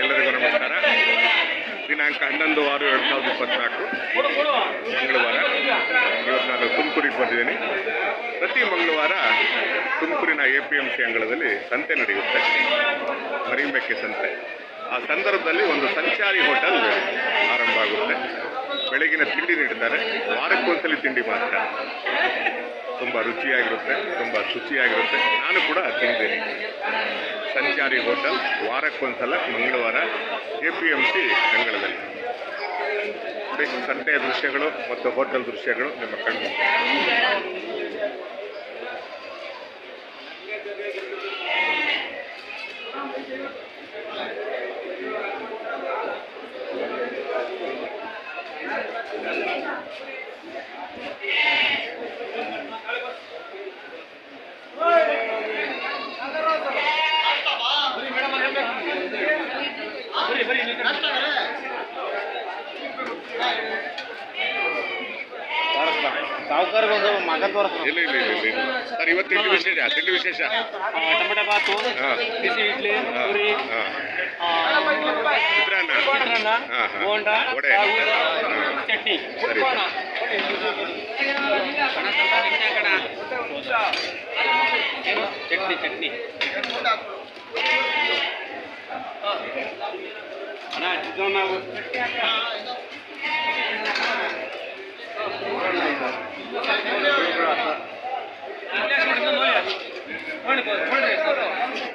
ಎಲ್ಲರಿಗೂ ನಮಸ್ಕಾರ. ದಿನಾಂಕ ಹನ್ನೊಂದು ಆರು ಎರಡು ಸಾವಿರದ ಇಪ್ಪತ್ನಾಲ್ಕು. ಮಂಗಳವಾರ. ಇವತ್ತು ನಾನು ತುಮಕೂರಿಗೆ ಬಂದಿದ್ದೀನಿ. ಪ್ರತಿ ಮಂಗಳವಾರ ತುಮಕೂರಿನ ಎ ಪಿ ಎಂ ಸಿ ಅಂಗಳದಲ್ಲಿ ಸಂತೆ ನಡೆಯುತ್ತೆ. ಮರಿಮೆಕ್ಕೆ ಸಂತೆ. ಆ ಸಂದರ್ಭದಲ್ಲಿ ಒಂದು ಸಂಚಾರಿ ಹೋಟೆಲ್ ಆರಂಭ ಆಗುತ್ತೆ. ಬೆಳಗಿನ ತಿಂಡಿ ನೀಡ್ತಾರೆ. ವಾರಕ್ಕೊಂದ್ಸಲಿ ತಿಂಡಿ ಮಾತ್ರ. ತುಂಬ ರುಚಿಯಾಗಿರುತ್ತೆ, ತುಂಬ ಶುಚಿಯಾಗಿರುತ್ತೆ. ನಾನು ಕೂಡ ತಿಂತೀನಿ. ಸಂಚಾರಿ ಹೋಟೆಲ್ ವಾರಕ್ಕೊಂದ್ಸಲ ಮಂಗಳವಾರ ಎ ಪಿ ಎಂ ಸಿ ಅಂಗಳದಲ್ಲಿ ಸಂತೆಯ ದೃಶ್ಯಗಳು ಮತ್ತು ಹೋಟೆಲ್ ದೃಶ್ಯಗಳು ನಿಮ್ಮ ಕಣ್ಣು Gracias. ಇಲ್ಲ ಇಲ್ಲ ಇಲ್ಲ ಇಲ್ಲ. ಸರ್ ಇವತ್ತು ತಿಂಡಿ ವಿಶೇಷ ತಿಂಡಿ ವಿಶೇಷ? ಟೊಮೆಟೊ ಬಾತು ಬಿಸಿ ಇಡ್ಲಿ ಪೂರಿ ಚಿತ್ರಾನ್ನ. ಚಿತ್ರಾನ್ನ. ಬೋಂಡ ವಡೆ. ಚಟ್ನಿ. ಸರಿ. ಚಟ್ನಿ ಚಟ್ನಿ ಅಣ್ಣ ಚಿತ್ರಾನ್ನ Obrigado.